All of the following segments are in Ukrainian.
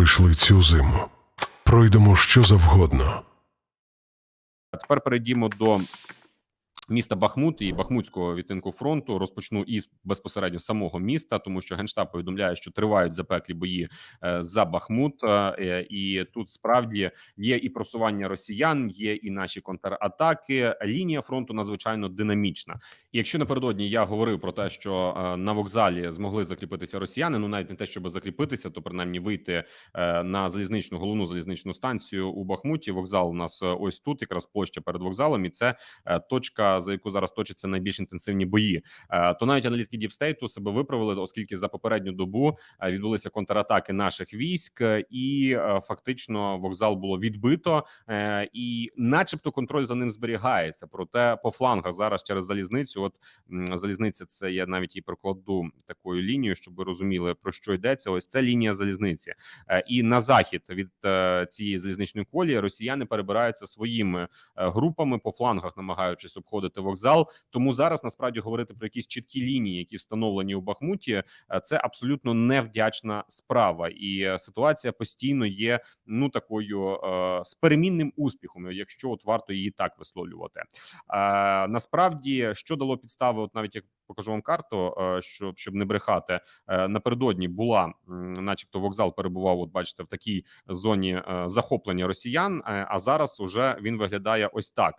пройшли цю зиму. Пройдемо що завгодно. А тепер перейдімо до міста Бахмут і Бахмутського відтинку фронту. Розпочну із безпосередньо самого міста, тому що генштаб повідомляє, що тривають запеклі бої е, за Бахмут, е, і тут справді є і просування росіян, є і наші контратаки. Лінія фронту надзвичайно динамічна. І якщо напередодні я говорив про те, що е, на вокзалі змогли закріпитися росіяни, ну навіть не те, щоб закріпитися, то принаймні вийти на залізничну головну залізничну станцію у Бахмуті. Вокзал у нас ось тут, якраз площа перед вокзалом, і це е, за яку зараз точаться найбільш інтенсивні бої. Е, То навіть аналітики Діпстейту себе виправили, оскільки за попередню добу е, відбулися контратаки наших військ, е, і фактично вокзал було відбито, і, начебто, контроль за ним зберігається. Проте по флангах зараз через залізницю. От залізниця, це я навіть і прокладу такою лінією, щоб ви розуміли про що йдеться. Ось це лінія залізниці. І на захід від цієї залізничної колії росіяни перебираються своїми групами по флангах, намагаючись обходити вокзал. Тому зараз насправді говорити про якісь чіткі лінії, які встановлені у Бахмуті, е, це абсолютно невдячна справа, і е, ситуація постійно є ну такою е, з перемінним успіхом, якщо от варто її так висловлювати. Е, насправді, що дало підстави, от навіть як покажу вам карту, е, щоб щоб не брехати, е, напередодні була, начебто, вокзал перебував. От бачите, в такій зоні е, захоплення росіян. А зараз уже він виглядає ось так.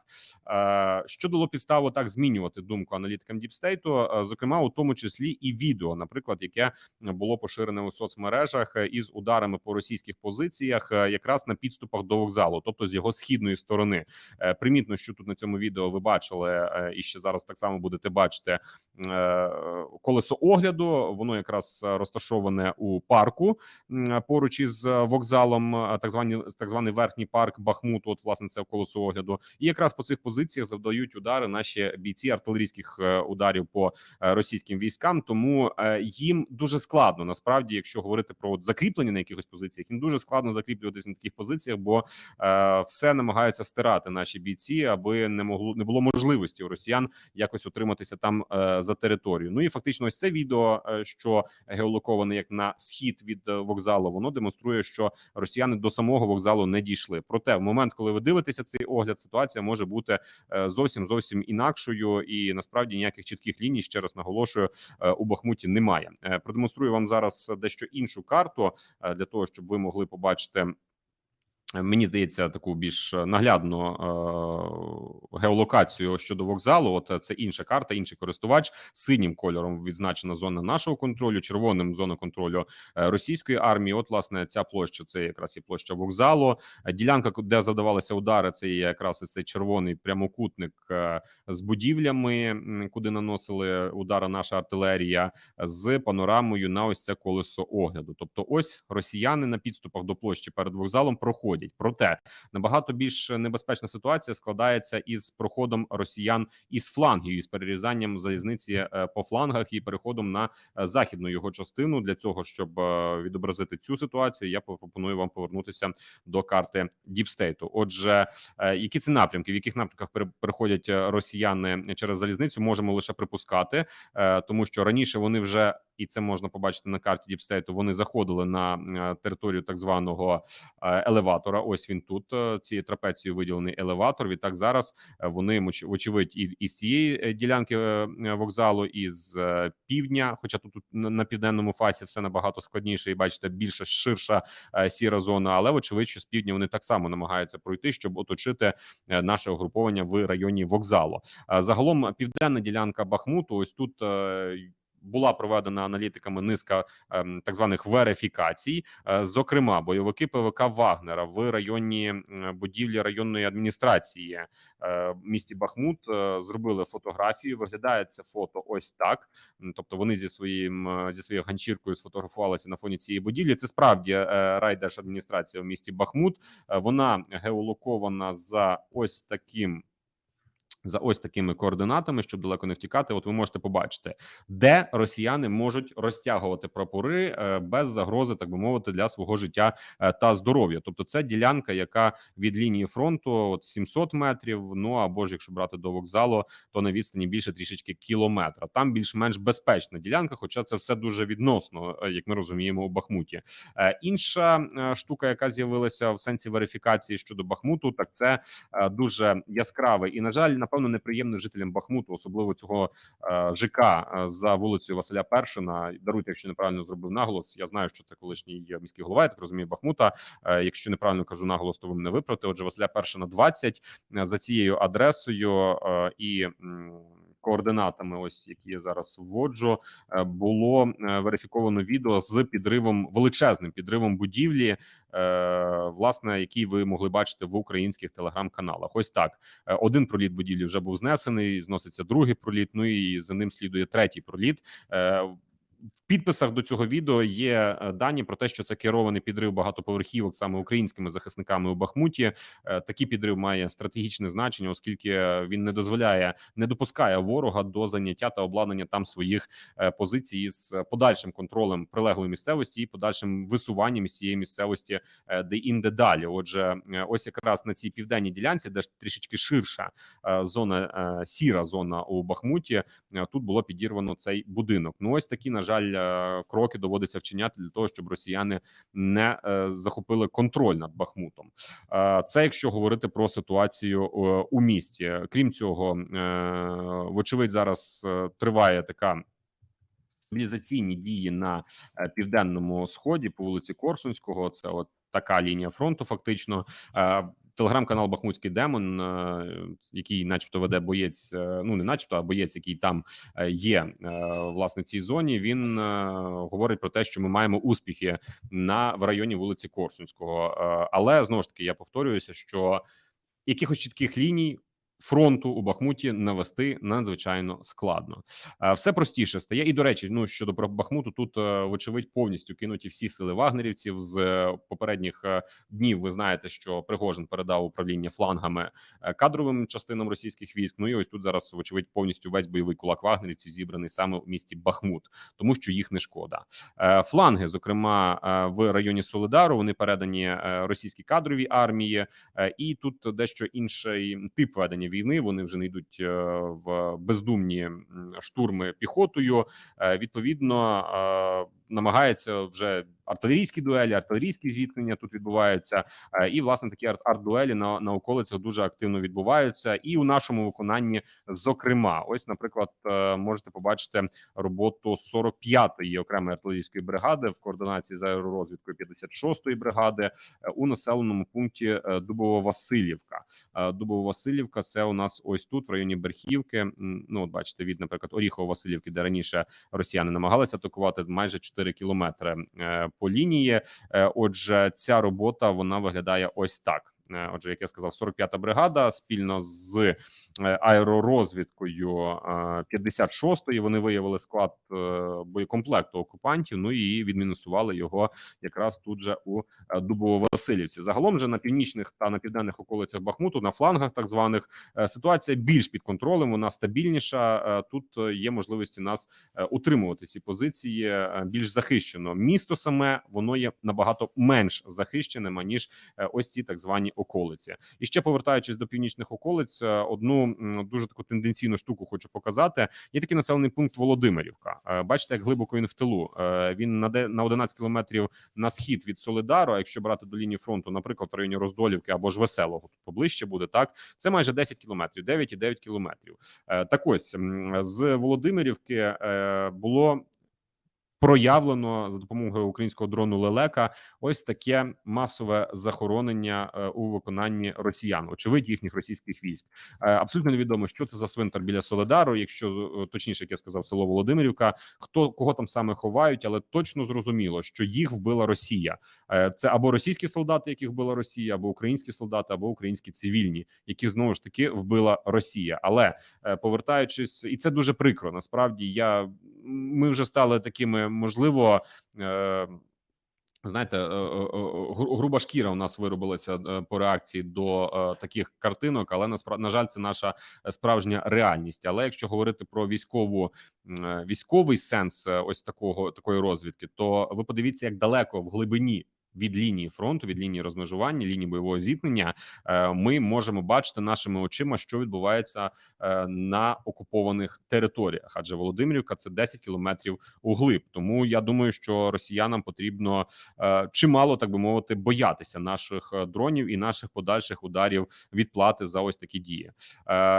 Що дало підставу так змінювати думку аналітикам Діпстейту, зокрема у тому числі і відео, наприклад, яке було поширене у соцмережах із ударами по російських позиціях, якраз на підступах до вокзалу, тобто з його східної сторони. Примітно, що тут на цьому відео ви бачили, і ще зараз так само будете бачити колесо огляду. Воно якраз е, розташоване у парку поруч із е, вокзалом, е, так звані так званий верхній парк Бахмуту. От власне це колесо огляду. І якраз по цих позиціях завдають удари наші бійці артилерійських е, ударів по е, російським військам. Тому е, їм дуже складно насправді, якщо говорити про от закріплення на якихось позиціях, їм дуже складно закріплюватися на таких позиціях, бо е, все намагаються стирати наші бійці, аби не могло не було можливості у росіян якось утриматися там е, за територію. Ну і фактично, ось це відео, е, що геолоковане як на схід від е, вокзалу, воно демонструє, що росіяни до самого вокзалу не дійшли. Проте, в момент, коли ви дивитеся цей огляд, ситуація може бути е, зовсім зовсім інакшою, і насправді ніяких чітких ліній ще раз наголошую у Бахмуті немає. Продемонструю вам зараз дещо іншу карту для того, щоб ви могли побачити. Мені здається, таку більш наглядну е, геолокацію щодо вокзалу. От е, це інша карта, інший користувач. Синім кольором відзначена зона нашого контролю, червоним зона контролю е, російської армії. От, власне, ця площа це якраз і площа вокзалу. Ділянка, де завдавалися удари, це є якраз цей червоний прямокутник з будівлями, куди наносили удари наша артилерія, з панорамою на ось це колесо огляду. Тобто, ось росіяни на підступах до площі перед вокзалом проходять. Проте набагато більш небезпечна ситуація складається із проходом росіян із флангів, із перерізанням залізниці е, по флангах і переходом на е, західну його частину. Для цього щоб е, відобразити цю ситуацію, я пропоную вам повернутися до карти Діпстейту. Отже, які це напрямки, в яких напрямках пере- переходять росіяни через залізницю, можемо лише припускати, тому що раніше вони вже і це можна побачити на карті Діпстейту. Вони заходили на е, територію так званого е, елеватора. Ось він тут е, цією трапецією виділений елеватор. Відтак зараз вони вочевидь і із цієї ділянки вокзалу, із е, півдня. Хоча тут на південному фасі все набагато складніше, і бачите, більше ширша сіра зона. Але вочевидь, що з півдня вони так само намагаються пройти, щоб оточити наше угруповання в районі вокзалу. Загалом південна ділянка Бахмуту. Ось тут. Була проведена аналітиками низка ем, так званих верифікацій. Е, Зокрема, бойовики ПВК Вагнера в районі будівлі районної адміністрації е, в місті Бахмут е, зробили фотографію. Виглядає це фото ось так. Тобто вони зі своїм зі своєю ганчіркою сфотографувалися на фоні цієї будівлі. Це справді райдержадміністрація в місті Бахмут. Вона геолокована за ось таким За ось такими координатами, щоб далеко не втікати, от ви можете побачити, де росіяни можуть розтягувати прапори е, без загрози, так би мовити, для свого життя е, та здоров'я. Тобто, це ділянка, яка від лінії фронту от 700 метрів. Ну або ж якщо брати до вокзалу, то на відстані більше трішечки кілометра. Там більш-менш безпечна ділянка, хоча це все дуже відносно, е, як ми розуміємо, у Бахмуті. Інша штука, яка з'явилася в сенсі верифікації щодо Бахмуту, так це дуже яскравий і на жаль, напевно, неприємний жителям Бахмуту, особливо цього е, ЖК е, за вулицею Василя Першина. Даруйте, якщо неправильно зробив наголос. Я знаю, що це колишній міський голова. Я так розумію, Бахмута. Е, Якщо неправильно кажу наголос, то ви мене виправте. Отже, Василя Першина 20 е, за цією адресою і. Координатами, ось які я зараз вводжу, е, було е, верифіковано відео з підривом величезним підривом будівлі, е, власне, який ви могли бачити в українських телеграм-каналах. Ось так один проліт будівлі вже був знесений. Зноситься другий проліт. Ну і за ним слідує третій проліт. Е, В підписах до цього відео є е, дані про те, що це керований підрив багатоповерхівок саме українськими захисниками у Бахмуті. Е, Такий підрив має стратегічне значення, оскільки він не дозволяє, не допускає ворога до заняття та обладнання там своїх е, позицій з подальшим контролем прилеглої місцевості і подальшим висуванням з цієї місцевості е, де інде далі. Отже, е, ось якраз на цій південній ділянці, де трішечки ширша е, зона, е, сіра зона у Бахмуті, е, тут було підірвано цей будинок. Ну ось такі, на жаль, е, кроки доводиться вчиняти для того, щоб росіяни не е, захопили контроль над Бахмутом. Е, Це якщо говорити про ситуацію у місті. Крім цього, вочевидь, зараз триває така. Стабілізаційні дії на південному сході по вулиці Корсунського. Це от така лінія фронту. Фактично, телеграм-канал Бахмутський Демон, е, який, начебто, веде боєць. е, Ну не начебто, а боєць, який там е, є власне в цій зоні. Він говорить про те, що ми маємо успіхи на в районі вулиці Корсунського. Але знову ж таки я повторююся, що якихось чітких ліній. Фронту у Бахмуті навести надзвичайно складно. Е, Все простіше стає. І до речі, ну щодо про Бахмуту, тут е, вочевидь повністю кинуті всі сили вагнерівців з е, попередніх днів. Ви знаєте, що Пригожин передав управління флангами кадровим частинам російських військ. Ну і ось тут зараз, вочевидь, повністю весь бойовий кулак вагнерівців зібраний саме у місті Бахмут, тому що їх не шкода. Фланги, зокрема в районі Солидару, вони передані російській кадровій армії, і тут дещо інший тип ведення війни. Вони вже не йдуть е, в бездумні штурми піхотою. Е, Відповідно, е, намагається вже артилерійські дуелі, артилерійські зіткнення тут відбуваються. Е, І власне такі арт- арт-дуелі на, на околицях дуже активно відбуваються. І у нашому виконанні, зокрема, ось, наприклад, е, можете побачити роботу 45-ї окремої артилерійської бригади в координації з аеророзвідкою 56-ї бригади е, у населеному пункті е, Дубово-Василівка. Е, Дубово-Василівка це у нас ось тут, в районі Берхівки. Ну, от бачите, від, наприклад, Оріхово-Василівки, де раніше росіяни намагалися атакувати майже 4 кілометри е, по лінії. Е, Отже, ця робота вона виглядає ось так. Е, Отже, як я сказав, 45-та бригада спільно з е, аеророзвідкою е, 56-ї вони виявили склад е, боєкомплекту окупантів. Ну і відмінусували його якраз тут же у е, Дубово-Василівці. Загалом же на північних та на південних околицях Бахмуту, на флангах так званих, е, ситуація більш під контролем. Вона стабільніша. Е, Тут е, є можливості нас е, утримувати ці позиції е, більш захищено. Місто саме воно є набагато менш захищеним аніж е, ось ці так звані околиці. І ще повертаючись до північних околиць, е, одну дуже таку тенденційну штуку хочу показати. Є такий населений пункт Володимирівка. Е, Бачите, як глибоко він в тилу. Е, Він на де на 11 кілометрів на схід від Солидару. Якщо брати до лінії фронту, наприклад, в районі Роздолівки або ж Веселого, тут поближче буде так. Це майже 10 кілометрів, 9,9 кілометрів. Так ось з Володимирівки було проявлено за допомогою українського дрону лелека ось таке масове захоронення е, у виконанні росіян, очевидь їхніх російських військ. Е, Абсолютно невідомо, що це за свинтар біля Соледару, якщо е, точніше, як я сказав, село Володимирівка. Хто кого там саме ховають, але точно зрозуміло, що їх вбила Росія. Це або російські солдати, яких вбила Росія, або українські солдати, або українські цивільні, які знову ж таки вбила Росія. Але повертаючись, і це дуже прикро. Насправді я ми вже стали такими, можливо. Е, Знаєте, е, е, гру- груба шкіра у нас виробилася по реакції до таких картинок, але на жаль, це наша справжня реальність. Але якщо говорити про військову військовий сенс ось такого такої розвідки, то ви подивіться, як далеко в глибині. Від лінії фронту, від лінії розмежування, лінії бойового зіткнення, е, ми можемо бачити нашими очима, що відбувається е, на окупованих територіях. Адже Володимирівка це 10 кілометрів углиб. Тому я думаю, що росіянам потрібно е, чимало, так би мовити, боятися наших дронів і наших подальших ударів відплати за ось такі дії.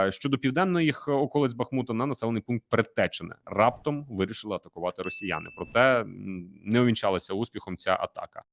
Щодо південних околиць Бахмута на населений пункт Предтечене раптом вирішили атакувати росіяни. Проте не увінчалася успіхом ця атака.